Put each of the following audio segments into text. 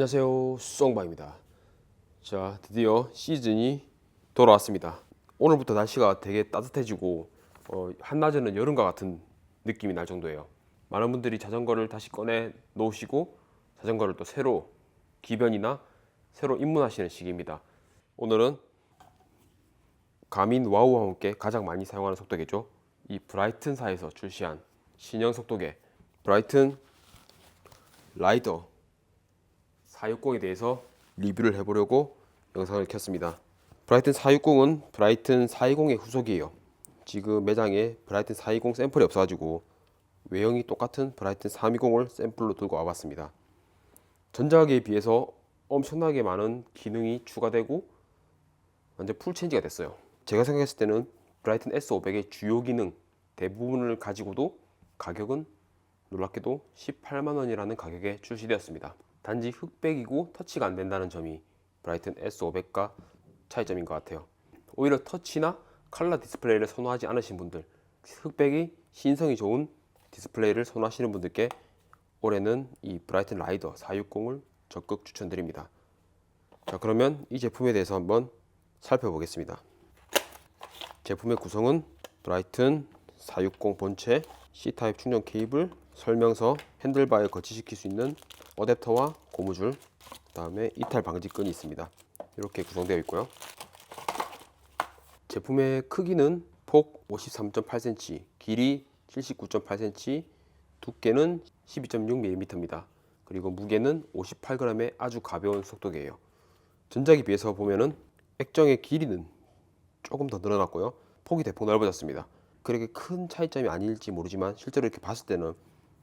안녕하세요. 수성바입니다. 자 드디어 시즌이 돌아왔습니다. 오늘부터 날씨가 되게 따뜻해지고 어, 한낮에는 여름과 같은 느낌이 날 정도예요. 많은 분들이 자전거를 다시 꺼내 놓으시고 자전거를 또 새로 기변이나 새로 입문하시는 시기입니다. 오늘은 가민 와우와 함께 가장 많이 사용하는 속도계죠? 이 브라이튼사에서 출시한 신형 속도계 브라이튼 라이더 460에 대해서 리뷰를 해보려고 영상을 켰습니다. 브라이튼 460은 브라이튼 420의 후속이에요. 지금 매장에 브라이튼 420 샘플이 없어가지고 외형이 똑같은 브라이튼 320을 샘플로 들고 와봤습니다. 전작에 비해서 엄청나게 많은 기능이 추가되고 완전 풀 체인지가 됐어요. 제가 생각했을 때는 브라이튼 S500의 주요 기능 대부분을 가지고도 가격은 놀랍게도 18만 원이라는 가격에 출시되었습니다. 단지 흑백이고 터치가 안 된다는 점이 브라이튼 S500과 차이점인 것 같아요. 오히려 터치나 컬러 디스플레이를 선호하지 않으신 분들, 흑백이 신성이 좋은 디스플레이를 선호하시는 분들께 올해는 이 브라이튼 라이더 460을 적극 추천드립니다. 자, 그러면 이 제품에 대해서 한번 살펴보겠습니다. 제품의 구성은 브라이튼 460 본체, C타입 충전 케이블, 설명서, 핸들바에 거치시킬 수 있는 어댑터와 고무줄, 그다음에 이탈 방지끈이 있습니다. 이렇게 구성되어 있고요. 제품의 크기는 폭 53.8cm, 길이 79.8cm, 두께는 12.6mm입니다. 그리고 무게는 58g의 아주 가벼운 속도계예요. 전작에 비해서 보면은 액정의 길이는 조금 더 늘어났고요. 폭이 대폭 넓어졌습니다. 그렇게 큰 차이점이 아닐지 모르지만 실제로 이렇게 봤을 때는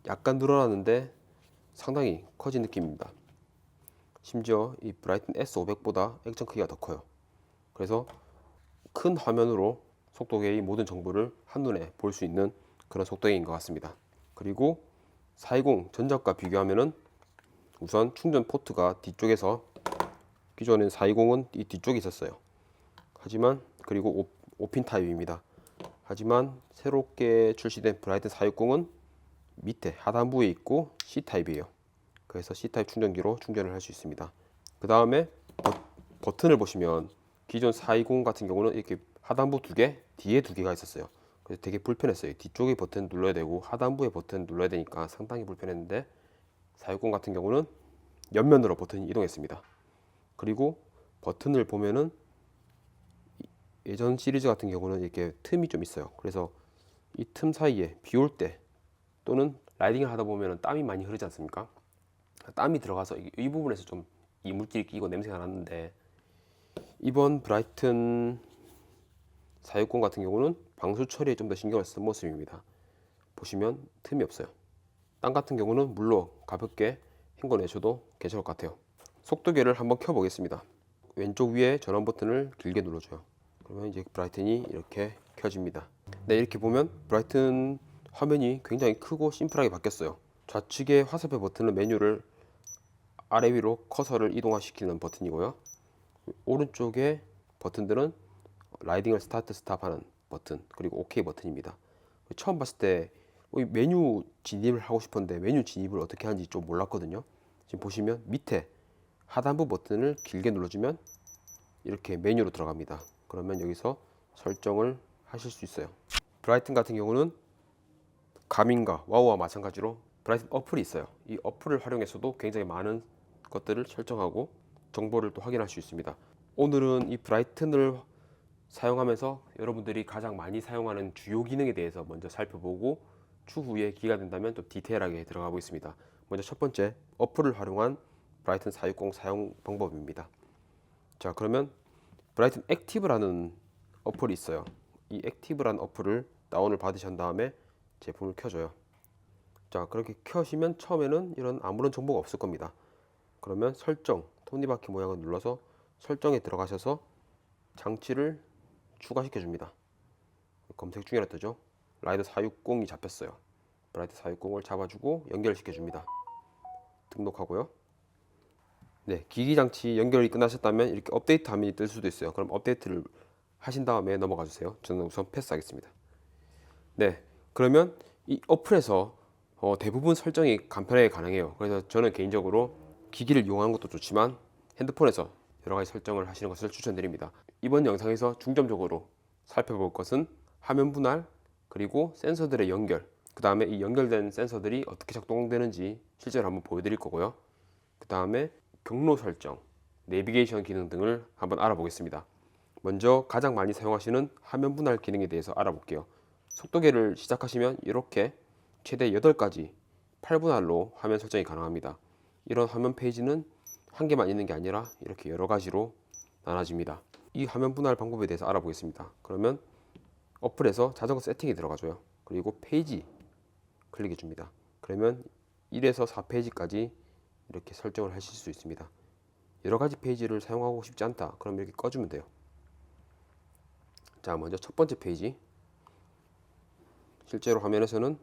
약간 늘어났는데 상당히 커진 느낌입니다. 심지어 이 브라이튼 S500보다 액정 크기가 더 커요. 그래서 큰 화면으로 속도계의 모든 정보를 한눈에 볼 수 있는 그런 속도계인 것 같습니다. 그리고 420 전작과 비교하면은 우선 충전 포트가 뒤쪽에서 기존엔 420은 이 뒤쪽에 있었어요. 하지만 그리고 5, 핀 타입입니다. 하지만 새롭게 출시된 브라이튼 460은 밑에 하단부에 있고 C 타입이에요. 그래서 C 타입 충전기로 충전을 할 수 있습니다. 그 다음에 버튼을 보시면 기존 420 같은 경우는 이렇게 하단부 두 개, 뒤에 두 개가 있었어요. 그래서 되게 불편했어요. 뒤쪽에 버튼 눌러야 되고 하단부에 버튼 눌러야 되니까 상당히 불편했는데 460 같은 경우는 옆면으로 버튼이 이동했습니다. 그리고 버튼을 보면은 예전 시리즈 같은 경우는 이렇게 틈이 좀 있어요. 그래서 이 틈 사이에 비 올 때 또는 라이딩을 하다 보면 땀이 많이 흐르지 않습니까? 땀이 들어가서 이, 이 부분에서 좀 이물질이 끼고 냄새가 났는데 이번 브라이튼 460 같은 경우는 방수 처리에 좀 더 신경을 쓴 모습입니다. 보시면 틈이 없어요. 땅 같은 경우는 물로 가볍게 헹궈내셔도 괜찮을 것 같아요. 속도계를 한번 켜보겠습니다. 왼쪽 위에 전원 버튼을 길게 눌러줘요. 그러면 이제 브라이튼이 이렇게 켜집니다. 네, 이렇게 보면 브라이튼 화면이 굉장히 크고 심플하게 바뀌었어요. 좌측의 화살표 버튼은 메뉴를 아래 위로 커서를 이동화시키는 버튼이고요. 오른쪽의 버튼들은 라이딩을 스타트 스탑하는 버튼 그리고 OK 버튼입니다. 처음 봤을 때 메뉴 진입을 하고 싶었는데 메뉴 진입을 어떻게 하는지 좀 몰랐거든요. 지금 보시면 밑에 하단부 버튼을 길게 눌러주면 이렇게 메뉴로 들어갑니다. 그러면 여기서 설정을 하실 수 있어요. 브라이튼 같은 경우는 가민과 와우와 마찬가지로 브라이튼 어플이 있어요. 이 어플을 활용해서도 굉장히 많은 것들을 설정하고 정보를 또 확인할 수 있습니다. 오늘은 이 브라이튼을 사용하면서 여러분들이 가장 많이 사용하는 주요 기능에 대해서 먼저 살펴보고 추후에 기회가 된다면 또 디테일하게 들어가 보겠습니다. 먼저 첫 번째 어플을 활용한 브라이튼 460 사용 방법입니다. 자 그러면 브라이튼 액티브라는 어플이 있어요. 이 액티브라는 어플을 다운을 받으신 다음에 제품을 켜줘요. 자 그렇게 켜시면 처음에는 이런 아무런 정보가 없을 겁니다. 그러면 설정 톱니바퀴 모양을 눌러서 설정에 들어가셔서 장치를 추가시켜 줍니다. 검색 중이라 뜨죠. 라이더 460이 잡혔어요. 브라이트 460을 잡아주고 연결시켜 줍니다. 등록하고요. 네, 기기 장치 연결이 끝나셨다면 이렇게 업데이트 화면이 뜰 수도 있어요. 그럼 업데이트를 하신 다음에 넘어가 주세요. 저는 우선 패스하겠습니다. 네, 그러면 이 어플에서 어, 대부분 설정이 간편하게 가능해요. 그래서 저는 개인적으로 기기를 이용하는 것도 좋지만 핸드폰에서 여러 가지 설정을 하시는 것을 추천드립니다. 이번 영상에서 중점적으로 살펴볼 것은 화면 분할 그리고 센서들의 연결 그 다음에 이 연결된 센서들이 어떻게 작동되는지 실제로 한번 보여드릴 거고요. 그 다음에 경로 설정, 내비게이션 기능 등을 한번 알아보겠습니다. 먼저 가장 많이 사용하시는 화면 분할 기능에 대해서 알아볼게요. 속도계를 시작하시면 이렇게 최대 8가지 8분할로 화면 설정이 가능합니다. 이런 화면 페이지는 한 개만 있는 게 아니라 이렇게 여러 가지로 나눠집니다. 이 화면 분할 방법에 대해서 알아보겠습니다. 그러면 어플에서 자동화 세팅이 들어가줘요. 그리고 페이지 클릭해 줍니다. 그러면 1에서 4페이지까지 이렇게 설정을 하실 수 있습니다. 여러 가지 페이지를 사용하고 싶지 않다. 그럼 이렇게 꺼주면 돼요. 자, 먼저 첫 번째 페이지. 실제로 화면에서는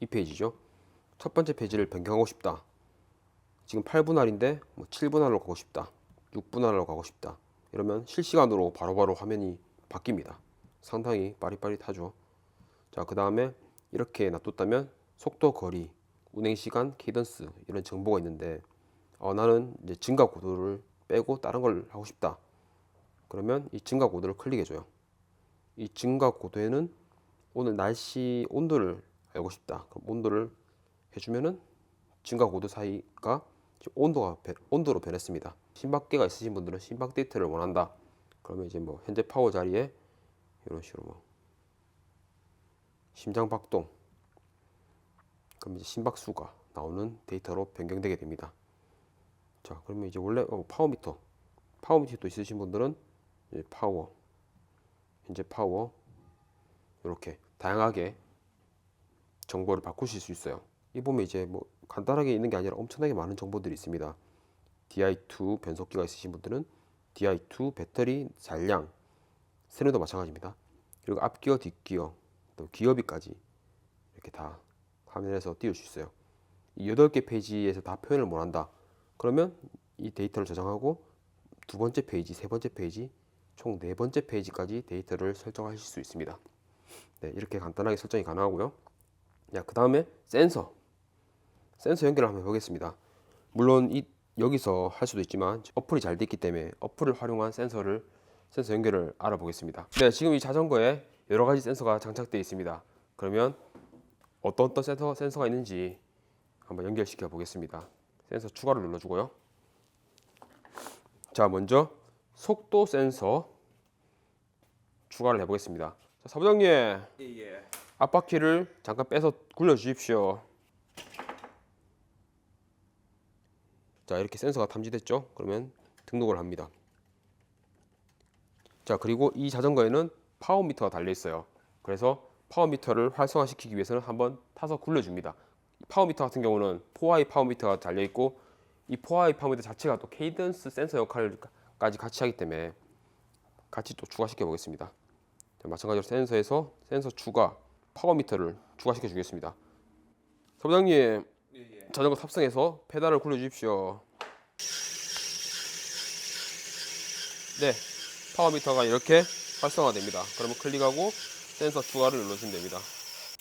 이 페이지죠. 첫 번째 페이지를 변경하고 싶다. 지금 8분할인데 뭐 7분할로 가고 싶다. 6분할로 가고 싶다. 이러면 실시간으로 바로 바로 화면이 바뀝니다. 상당히 빠릿빠릿하죠. 자, 그 다음에 이렇게 놔뒀다면 속도, 거리, 운행 시간, 케이던스 이런 정보가 있는데 어, 나는 이제 증가 고도를 빼고 다른 걸 하고 싶다. 그러면 이 증가 고도를 클릭해줘요. 이 증가 고도에는 오늘 날씨 온도를 알고 싶다. 그럼 온도를 해주면은 증가 고도 사이가 온도가 변- 온도로 변했습니다. 심박계가 있으신 분들은 심박 데이터를 원한다. 그러면 이제 뭐 현재 파워 자리에 이런 식으로 뭐 심장 박동 그럼 이제 심박수가 나오는 데이터로 변경되게 됩니다. 자, 그러면 이제 원래 어, 파워미터 파워미터 있으신 분들은 파워 현재 파워 이렇게 다양하게 정보를 바꾸실 수 있어요. 이 보면 이제 뭐 간단하게 있는 게 아니라 엄청나게 많은 정보들이 있습니다. DI2 변속기가 있으신 분들은 DI2 배터리 잔량 세련도 마찬가지입니다. 그리고 앞기어, 뒷기어, 또 기어비까지 이렇게 다 화면에서 띄울 수 있어요. 이 8개 페이지에서 다 표현을 못한다. 그러면 이 데이터를 저장하고 두 번째 페이지, 세 번째 페이지, 총 네 번째 페이지까지 데이터를 설정하실 수 있습니다. 네, 이렇게 간단하게 설정이 가능하고요. 자, 그 다음에 센서. 센서 연결을 한번 해보겠습니다. 물론 이 여기서 할 수도 있지만 어플이 잘 됐기 때문에 어플을 활용한 센서를 센서 연결을 알아보겠습니다. 네, 지금 이 자전거에 여러 가지 센서가 장착되어 있습니다. 그러면 어떤 어떤 센서 센서가 있는지 한번 연결시켜 보겠습니다. 센서 추가를 눌러주고요. 자, 먼저 속도 센서 추가를 해보겠습니다. 자, 사부장님, 예. 앞바퀴를 잠깐 빼서 굴려 주십시오. 자, 이렇게 센서가 탐지됐죠? 그러면 등록을 합니다. 자, 그리고 이 자전거에는 파워미터가 달려 있어요. 그래서 파워미터를 활성화시키기 위해서는 한번 타서 굴려줍니다. 파워미터 같은 경우는 4i 파워미터가 달려 있고 이 4i 파워미터 자체가 또 케이던스 센서 역할 까지 같이 하기 때문에 같이 또 추가시켜 보겠습니다. 자, 마찬가지로 센서에서 센서 추가 파워미터를 추가시켜 주겠습니다. 사부장님 예, 예. 자전거 탑승해서 페달을 굴려 주십시오. 네, 파워미터가 이렇게 활성화됩니다. 그러면 클릭하고 센서 추가를 눌러주면 됩니다.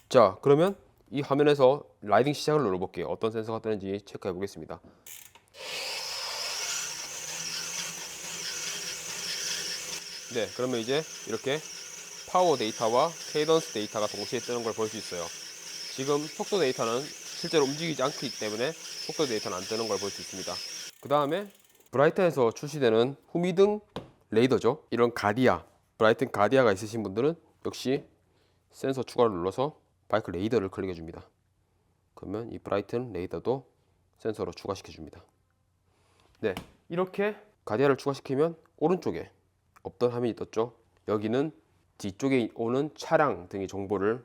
자, 그러면 이 화면에서 라이딩 시작을 눌러볼게요. 어떤 센서가 뜨는지 체크해 보겠습니다. 네, 그러면 이제 이렇게 파워 데이터와 케이던스 데이터가 동시에 뜨는 걸 볼 수 있어요. 지금 속도 데이터는 실제로 움직이지 않기 때문에 속도 데이터는 안 뜨는 걸 볼 수 있습니다. 그 다음에 브라이트에서 출시되는 후미등 레이더죠. 이런 가디아, 브라이튼 가디아가 있으신 분들은 역시 센서 추가를 눌러서 바이크 레이더를 클릭해 줍니다. 그러면 이 브라이튼 레이더도 센서로 추가시켜 줍니다. 네, 이렇게 가디아를 추가시키면 오른쪽에 없던 화면이 떴죠. 여기는 뒤쪽에 오는 차량 등의 정보를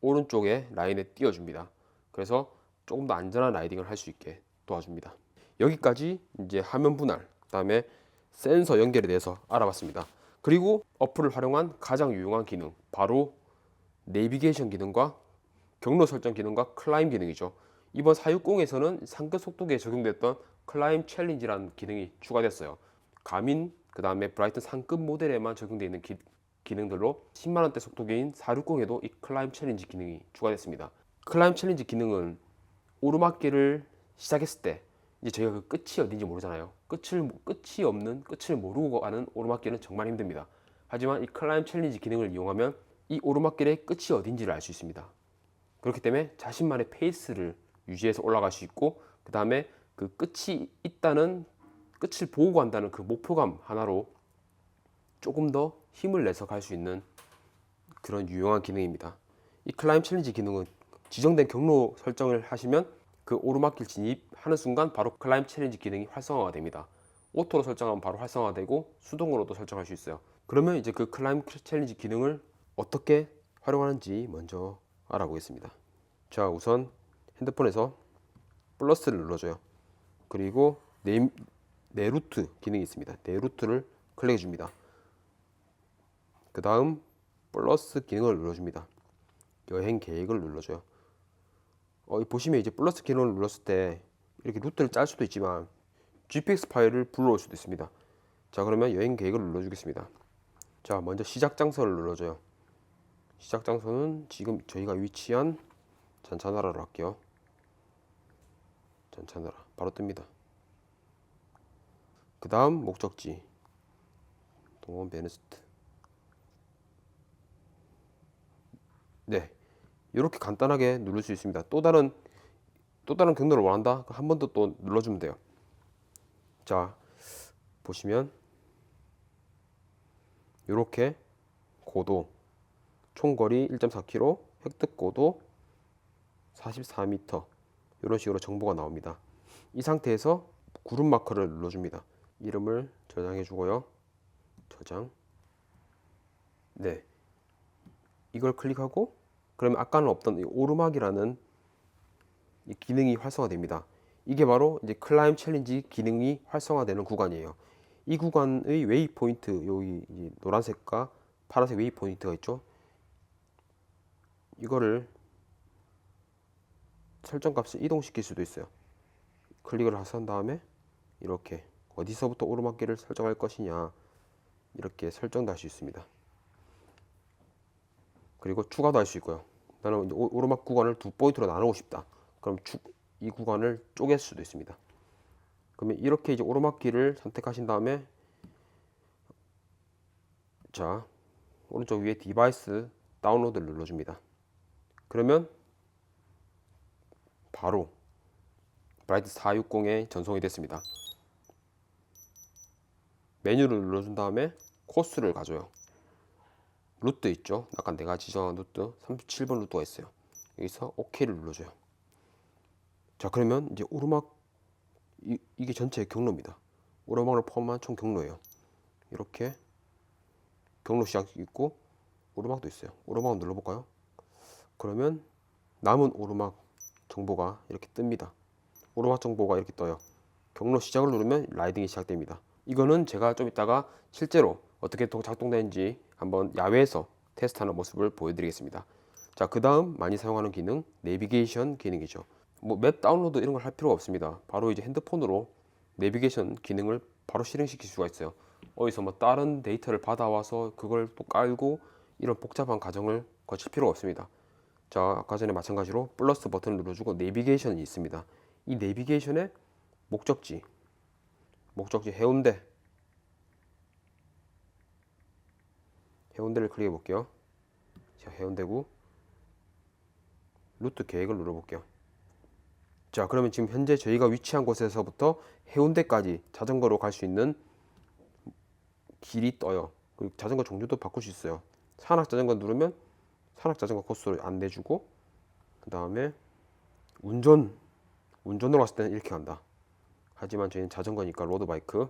오른쪽에 라인에 띄워줍니다. 그래서 조금 더 안전한 라이딩을 할 수 있게 도와줍니다. 여기까지 이제 화면 분할, 그다음에 센서 연결에 대해서 알아봤습니다. 그리고 어플을 활용한 가장 유용한 기능, 바로 내비게이션 기능과 경로 설정 기능과 클라임 기능이죠. 이번 460에서는 상급 속도계에 적용됐던 클라임 챌린지라는 기능이 추가됐어요. 가민, 그 다음에 브라이튼 상급 모델에만 적용되어 있는 기, 기능들로 10만 원대 속도계인 460에도 이 클라임 챌린지 기능이 추가됐습니다. 클라임 챌린지 기능은 오르막길을 시작했을 때 이제 저희가 그 끝이 어딘지 모르잖아요. 끝을 모- 끝이 없는 끝을 모르고 가는 오르막길은 정말 힘듭니다. 하지만 이 클라임 챌린지 기능을 이용하면 이 오르막길의 끝이 어딘지를 알 수 있습니다. 그렇기 때문에 자신만의 페이스를 유지해서 올라갈 수 있고 그 다음에 그 끝이 있다는 끝을 보고 간다는 그 목표감 하나로 조금 더 힘을 내서 갈 수 있는 그런 유용한 기능입니다. 이 클라임 챌린지 기능은 지정된 경로 설정을 하시면 그 오르막길 진입하는 순간 바로 클라임 챌린지 기능이 활성화가 됩니다. 오토로 설정하면 바로 활성화되고 수동으로도 설정할 수 있어요. 그러면 이제 그 클라임 챌린지 기능을 어떻게 활용하는지 먼저 알아보겠습니다. 자, 우선 핸드폰에서 플러스를 눌러줘요. 그리고 네, 내 루트 기능이 있습니다. 내 루트를 클릭해 줍니다. 그 다음 플러스 기능을 눌러줍니다. 여행 계획을 눌러줘요. 어, 이 보시면 이제 플러스 기능을 눌렀을 때 이렇게 루트를 짤 수도 있지만 GPX 파일을 불러올 수도 있습니다. 자 그러면 여행 계획을 눌러주겠습니다. 자 먼저 시작 장소를 눌러줘요. 시작 장소는 지금 저희가 위치한 잔차나라로 할게요. 잔차나라 바로 뜹니다. 그 다음 목적지 동원 베네스트 네 이렇게 간단하게 누를 수 있습니다. 또 다른 또 다른 경로를 원한다? 한 번 더 또 눌러주면 돼요. 자 보시면 이렇게 고도 총거리 1.4km 획득 고도 44m 이런 식으로 정보가 나옵니다. 이 상태에서 구름 마커를 눌러줍니다. 이름을 저장해 주고요. 저장. 네. 이걸 클릭하고 그러면 아까는 없던 이 오르막이라는 이 기능이 활성화됩니다. 이게 바로 이제 클라임 챌린지 기능이 활성화되는 구간이에요. 이 구간의 웨이 포인트 여기 이 노란색과 파란색 웨이 포인트가 있죠. 이거를 설정 값을 이동시킬 수도 있어요. 클릭을 해서 한 다음에 이렇게 어디서부터 오르막길을 설정할 것이냐 이렇게 설정도 할 수 있습니다. 그리고 추가도 할 수 있고요. 나는 오르막 구간을 두 포인트로 나누고 싶다. 그럼 추, 이 구간을 쪼갤 수도 있습니다. 그러면 이렇게 이제 오르막길을 선택하신 다음에 자 오른쪽 위에 디바이스 다운로드를 눌러줍니다. 그러면 바로 브라이트 460에 전송이 됐습니다. 메뉴를 눌러준 다음에 코스를 가져요. 루트 있죠? 아까 내가 지정한 루트 37번 루트가 있어요. 여기서 OK를 눌러줘요. 자 그러면 이제 오르막 이, 이게 전체 경로입니다. 오르막을 포함한 총 경로예요. 이렇게 경로 시작 있고 오르막도 있어요. 오르막 눌러볼까요? 그러면 남은 오르막 정보가 이렇게 뜹니다. 오르막 정보가 이렇게 떠요. 경로 시작을 누르면 라이딩이 시작됩니다. 이거는 제가 좀 이따가 실제로 어떻게 또 작동되는지 한번 야외에서 테스트하는 모습을 보여드리겠습니다. 자, 그 다음 많이 사용하는 기능 내비게이션 기능이죠. 뭐 맵 다운로드 이런 걸 할 필요가 없습니다. 바로 이제 핸드폰으로 내비게이션 기능을 바로 실행시킬 수가 있어요. 어디서 뭐 다른 데이터를 받아와서 그걸 또 깔고 이런 복잡한 과정을 거칠 필요가 없습니다. 자, 아까 전에 마찬가지로 플러스 버튼을 눌러주고 내비게이션이 있습니다. 이 내비게이션의 목적지, 목적지 해운대, 해운대를 클릭해 볼게요. 자, 해운대구 루트 계획을 눌러 볼게요. 자, 그러면 지금 현재 저희가 위치한 곳에서부터 해운대까지 자전거로 갈 수 있는 길이 떠요. 그리고 자전거 종류도 바꿀 수 있어요. 산악 자전거 누르면 산악 자전거 코스로 안내주고 그 다음에 운전 운전으로 갔을 때는 이렇게 간다. 하지만 저희는 자전거니까 로드바이크.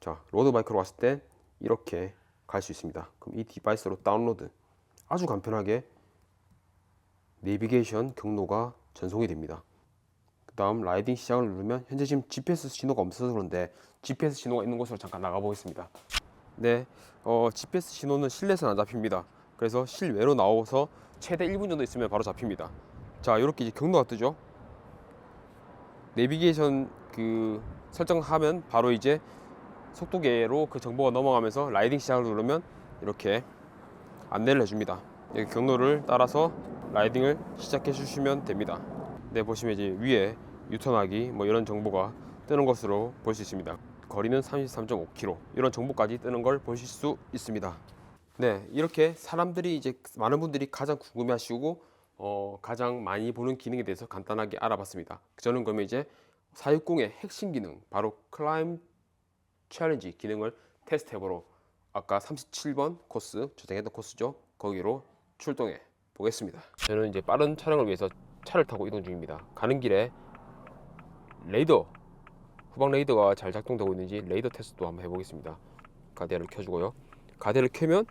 자, 로드바이크로 갔을 때 이렇게 갈 수 있습니다. 그럼 이 디바이스로 다운로드. 아주 간편하게 내비게이션 경로가 전송이 됩니다. 그 다음 라이딩 시작을 누르면 현재 지금 GPS 신호가 없어서 그런데 GPS 신호가 있는 곳으로 잠깐 나가 보겠습니다. 네, 어, GPS 신호는 실내에서는 안 잡힙니다. 그래서 실외로 나와서 최대 1분 정도 있으면 바로 잡힙니다. 자, 이렇게 이제 경로가 뜨죠. 내비게이션 그 설정하면 바로 이제 속도계로 그 정보가 넘어가면서 라이딩 시작을 누르면 이렇게 안내를 해줍니다. 경로를 따라서 라이딩을 시작해 주시면 됩니다. 네 보시면 이제 위에 유턴하기 뭐 이런 정보가 뜨는 것으로 볼 수 있습니다. 거리는 33.5km 이런 정보까지 뜨는 걸 보실 수 있습니다. 네, 이렇게 사람들이 이제 많은 분들이 가장 궁금해하시고 어, 가장 많이 보는 기능에 대해서 간단하게 알아봤습니다. 저는 그러면 이제 460의 핵심 기능 바로 클라임 챌린지 기능을 테스트해보러 아까 37번 코스 저장했던 코스죠. 거기로 출동해 보겠습니다. 저는 이제 빠른 촬영을 위해서 차를 타고 이동 중입니다. 가는 길에 레이더 후방 레이더가 잘 작동되고 있는지 레이더 테스트도 한번 해보겠습니다. 가디아를 켜주고요. 가디아를 켜면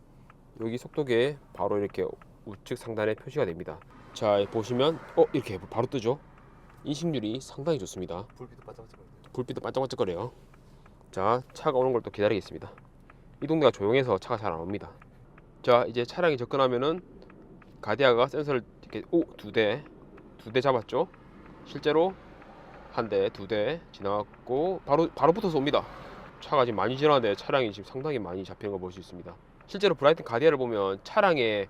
여기 속도계에 바로 이렇게 우측 상단에 표시가 됩니다. 자 보시면 어 이렇게 바로 뜨죠. 인식률이 상당히 좋습니다. 불빛도 반짝반짝거려요. 불빛도 반짝반짝거려요. 자 차가 오는 걸 또 기다리겠습니다. 이 동네가 조용해서 차가 잘 안 옵니다. 자 이제 차량이 접근하면은 가디아가 센서를 이렇게 오두 대두대 잡았죠. 실제로 한 대, 두 대 지나갔고 바로 바로 붙어서 옵니다. 차가 지금 많이 지나는데 차량이 지금 상당히 많이 잡히는 걸 볼 수 있습니다. 실제로 브라이튼 가디아를 보면 차량에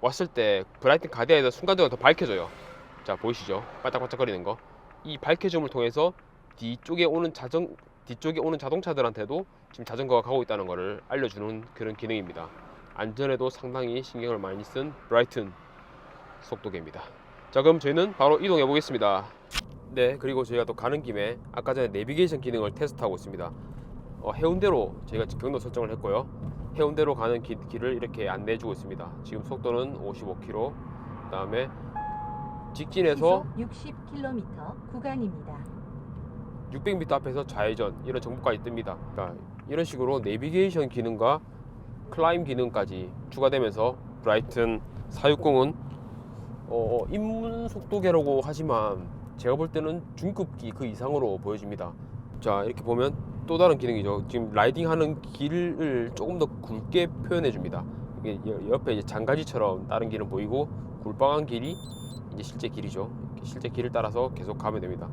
왔을 때 브라이튼 가디아에서 순간적으로 더 밝혀져요. 자 보이시죠? 반짝반짝거리는 거. 이 밝혀짐을 통해서 뒤쪽에 오는 자전 뒤쪽에 오는 자동차들한테도 지금 자전거가 가고 있다는 것을 알려주는 그런 기능입니다. 안전에도 상당히 신경을 많이 쓴 브라이튼 속도계입니다. 자 그럼 저희는 바로 이동해 보겠습니다. 네 그리고 저희가 또 가는 김에 아까 전에 내비게이션 기능을 테스트하고 있습니다. 어, 해운대로 저희가 지금 경로 설정을 했고요. 해운대로 가는 기- 길을 이렇게 안내해 주고 있습니다. 지금 속도는 55km. 그다음에 직진해서 시속 60km 구간입니다. 600m 앞에서 좌회전 이런 정보까지 뜹니다. 그러니까 이런 식으로 내비게이션 기능과 클라임 기능까지 추가되면서 브라이튼 460은 어, 입문 속도계라고 하지만 제가 볼 때는 중급기 그 이상으로 보여집니다. 자 이렇게 보면 또 다른 기능이죠. 지금 라이딩 하는 길을 조금 더 굵게 표현해 줍니다. 이게 여- 옆에 이제 장가지처럼 다른 길은 보이고 굴방한 길이 이제 실제 길이죠. 실제 길을 따라서 계속 가면 됩니다.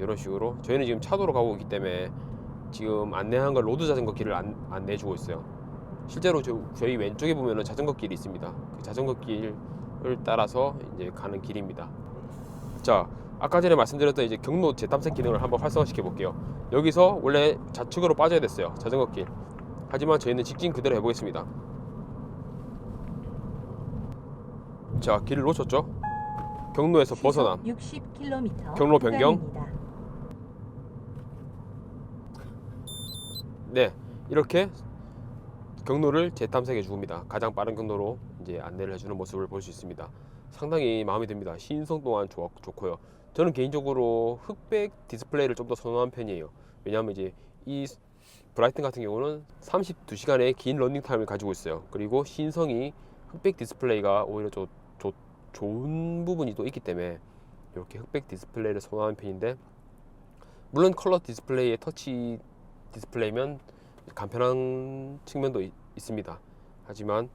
이런 식으로 저희는 지금 차도로 가고 있기 때문에 지금 안내한 걸 로드 자전거 길을 안, 안내해주고 있어요. 실제로 저, 저희 왼쪽에 보면은 자전거 길이 있습니다. 그 자전거 길을 따라서 이제 가는 길입니다. 자, 아까 전에 말씀드렸던 이제 경로 재탐색 기능을 한번 활성화시켜 볼게요. 여기서 원래 좌측으로 빠져야 됐어요. 자전거 길. 하지만 저희는 직진 그대로 해보겠습니다. 자, 길을 놓쳤죠? 경로에서 벗어남. 60km 경로 변경? 네, 이렇게 경로를 재탐색해 줍니다. 가장 빠른 경로로 이제 안내를 해주는 모습을 볼 수 있습니다. 상당히 마음에 듭니다. 신성 또한 좋, 좋고요. 저는 개인적으로 흑백 디스플레이를 좀 더 선호하는 편이에요. 왜냐하면 이제 이 브라이튼 같은 경우는 32시간의 긴 러닝 타임을 가지고 있어요. 그리고 신성이 흑백 디스플레이가 오히려 조, 조, 좋은 부분이 또 있기 때문에 이렇게 흑백 디스플레이를 선호하는 편인데 물론 컬러 디스플레이의 터치 디스플레이면 간편한 측면도 있, 있습니다. 하지만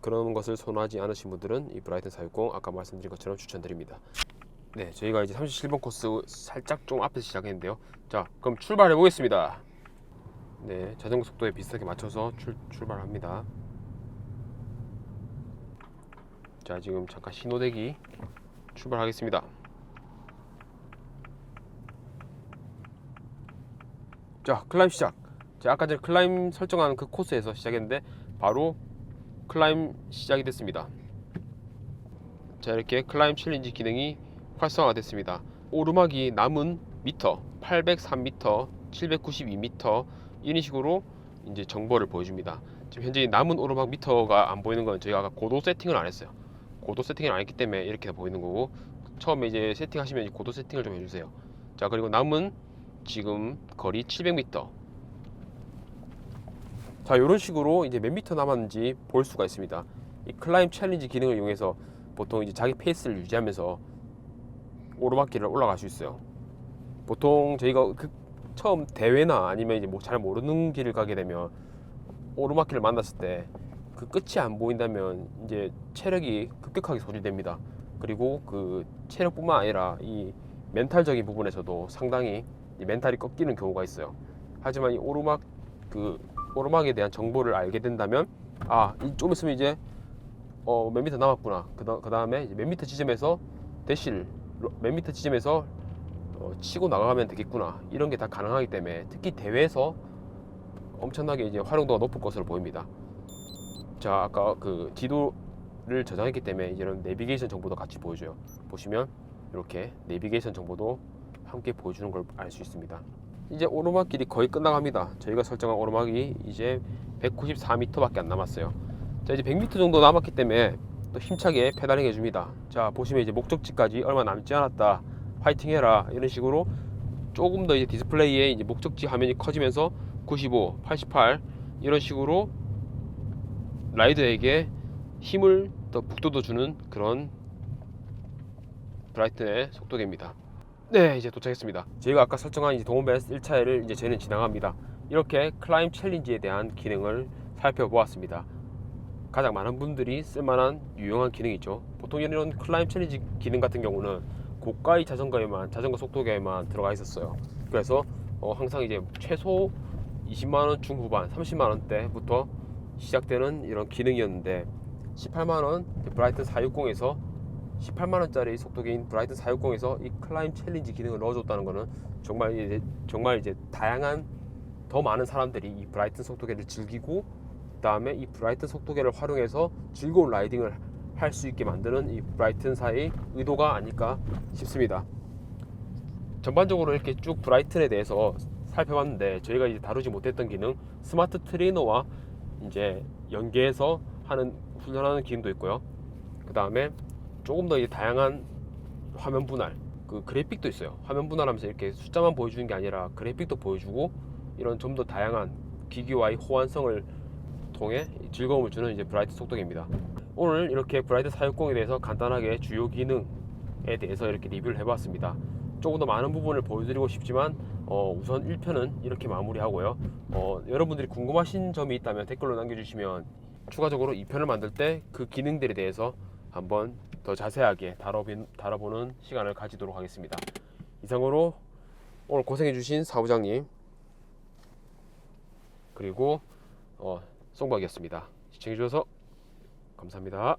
그런 것을 선호하지 않으신 분들은 이 브라이튼 460 아까 말씀드린 것처럼 추천드립니다. 네, 저희가 이제 37번 코스 살짝 좀 앞에서 시작했는데요. 자, 그럼 출발해 보겠습니다. 네, 자전거 속도에 비슷하게 맞춰서 출, 출발합니다. 자, 지금 잠깐 신호대기 출발하겠습니다. 자, 클라임 시작. 제가 아까 전에 클라임 설정한 그 코스에서 시작했는데 바로 클라임 시작이 됐습니다. 자, 이렇게 클라임 챌린지 기능이 활성화됐습니다. 오르막이 남은 미터 803m, 792m 이런 식으로 이제 정보를 보여줍니다. 지금 현재 남은 오르막 미터가 안 보이는 건 저희가 아까 고도 세팅을 안 했어요. 고도 세팅을 안 했기 때문에 이렇게 보이는 거고 처음에 이제 세팅하시면 고도 세팅을 좀 해주세요. 자 그리고 남은 지금 거리 700m. 자 이런 식으로 이제 몇 미터 남았는지 볼 수가 있습니다. 이 클라임 챌린지 기능을 이용해서 보통 이제 자기 페이스를 유지하면서 오르막길을 올라갈 수 있어요. 보통 저희가 그 처음 대회나 아니면 이제 뭐 잘 모르는 길을 가게 되면 오르막길을 만났을 때 그 끝이 안 보인다면 이제 체력이 급격하게 소진됩니다. 그리고 그 체력뿐만 아니라 이 멘탈적인 부분에서도 상당히 이 멘탈이 꺾이는 경우가 있어요. 하지만 이 오르막 그 오르막에 대한 정보를 알게 된다면 아, 이좀 있으면 이제 어, 몇 미터 남았구나. 그, 다, 그 다음에 몇 미터 지점에서 대실 몇 미터 지점에서 어, 치고 나가면 되겠구나 이런 게 다 가능하기 때문에 특히 대회에서 엄청나게 이제 활용도가 높을 것으로 보입니다. 자 아까 그 지도를 저장했기 때문에 이런 내비게이션 정보도 같이 보여줘요. 보시면 이렇게 내비게이션 정보도 함께 보여주는 걸 알 수 있습니다. 이제 오르막길이 거의 끝나갑니다. 저희가 설정한 오르막이 이제 194m밖에 안 남았어요. 자 이제 100m 정도 남았기 때문에 또 힘차게 페달링 해줍니다. 자 보시면 이제 목적지까지 얼마 남지 않았다. 화이팅 해라 이런 식으로 조금 더 이제 디스플레이에 이제 목적지 화면이 커지면서 95, 88 이런 식으로 라이더에게 힘을 더 북돋워 주는 그런 브라이튼의 속도계입니다. 네, 이제 도착했습니다. 저희가 아까 설정한 이제 동원 벨스 1차를 이제 저희는 진행합니다. 이렇게 클라임 챌린지에 대한 기능을 살펴보았습니다. 가장 많은 분들이 쓸만한 유용한 기능이죠. 보통 이런 클라임 챌린지 기능 같은 경우는 고가의 자전거에만 자전거 속도계에만 들어가 있었어요. 그래서 어, 항상 이제 최소 20만 원 중후반, 30만 원대부터 시작되는 이런 기능이었는데 18만 원 브라이튼 460에서 18만 원짜리 속도계인 브라이튼 460에서 이 클라임 챌린지 기능을 넣어줬다는 거는 정말 이제 정말 이제 다양한 더 많은 사람들이 이 브라이튼 속도계를 즐기고 그 다음에 이 브라이튼 속도계를 활용해서 즐거운 라이딩을 할 수 있게 만드는 이 브라이튼사의 의도가 아닐까 싶습니다. 전반적으로 이렇게 쭉 브라이튼에 대해서 살펴봤는데 저희가 이제 다루지 못했던 기능 스마트 트레이너와 이제 연계해서 하는 훈련하는 기능도 있고요. 그 다음에 조금 더 다양한 화면 분할 그 그래픽도 있어요. 화면 분할하면서 이렇게 숫자만 보여주는 게 아니라 그래픽도 보여주고 이런 좀 더 다양한 기기와의 호환성을 통해 즐거움을 주는 이제 브라이트 속도계입니다. 오늘 이렇게 브라이트 460에 대해서 간단하게 주요 기능에 대해서 이렇게 리뷰를 해봤습니다. 조금 더 많은 부분을 보여드리고 싶지만 어, 우선 1편은 이렇게 마무리하고요. 어, 여러분들이 궁금하신 점이 있다면 댓글로 남겨주시면 추가적으로 2편을 만들 때 그 기능들에 대해서 한번 더 자세하게 다뤄본, 다뤄보는 시간을 가지도록 하겠습니다. 이상으로 오늘 고생해주신 사부장님 그리고 어, 송박이었습니다. 시청해주셔서 감사합니다.